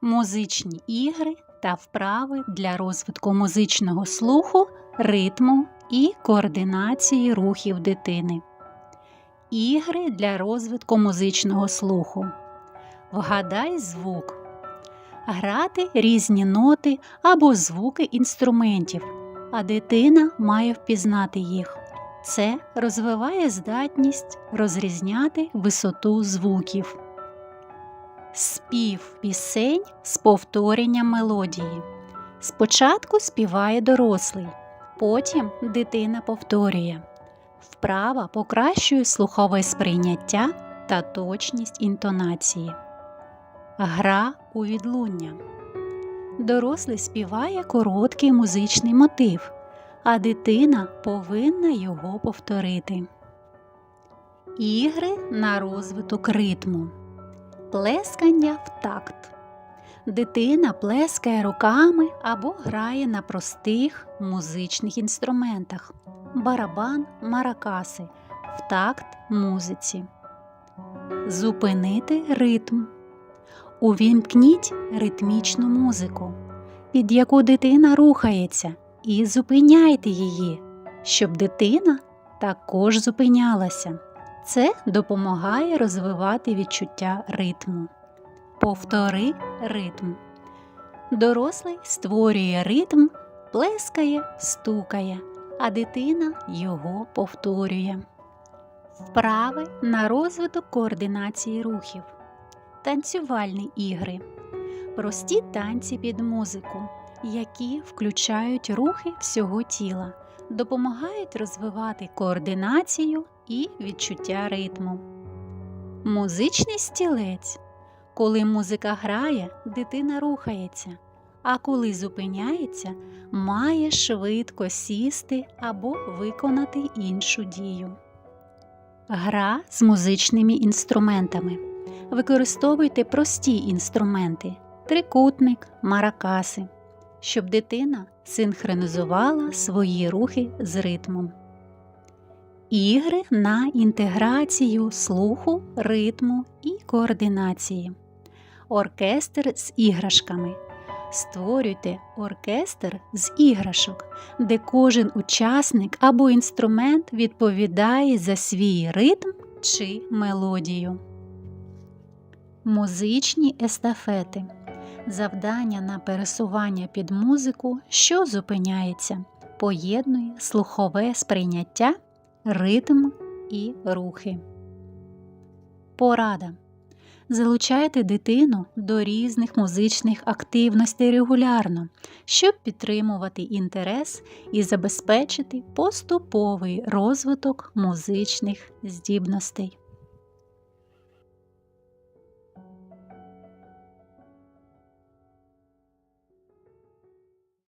музичні ігри та вправи для розвитку музичного слуху, ритму і координації рухів дитини. Ігри для розвитку музичного слуху. Вгадай звук. Грати різні ноти або звуки інструментів, а дитина має впізнати їх. Це розвиває здатність розрізняти висоту звуків. Спів пісень з повторенням мелодії. Спочатку співає дорослий, потім дитина повторює. Вправа покращує слухове сприйняття та точність інтонації. Гра у відлуння. Дорослий співає короткий музичний мотив, а дитина повинна його повторити. Ігри на розвиток ритму. Плескання в такт. Дитина плескає руками або грає на простих музичних інструментах барабан, маракаси в такт музиці. Зупинити ритм. Увімкніть ритмічну музику, під яку дитина рухається, і зупиняйте її, щоб дитина також зупинялася. Це допомагає розвивати відчуття ритму. Повтори ритм. Дорослий створює ритм, плескає, стукає, а дитина його повторює. Вправи на розвиток координації рухів. Танцювальні ігри. Прості танці під музику, які включають рухи всього тіла, допомагають розвивати координацію і відчуття ритму. Музичний стілець. Коли музика грає, дитина рухається, а коли зупиняється, має швидко сісти або виконати іншу дію. Гра з музичними інструментами. Використовуйте прості інструменти трикутник, маракаси, щоб дитина синхронізувала свої рухи з ритмом. Ігри на інтеграцію слуху, ритму і координації. Оркестр з іграшками. Створюйте оркестр з іграшок, де кожен учасник або інструмент відповідає за свій ритм чи мелодію. Музичні естафети. Завдання на пересування під музику, що зупиняється, поєднує слухове сприйняття, ритм і рухи. Порада. Залучайте дитину до різних музичних активностей регулярно, щоб підтримувати інтерес і забезпечити поступовий розвиток музичних здібностей.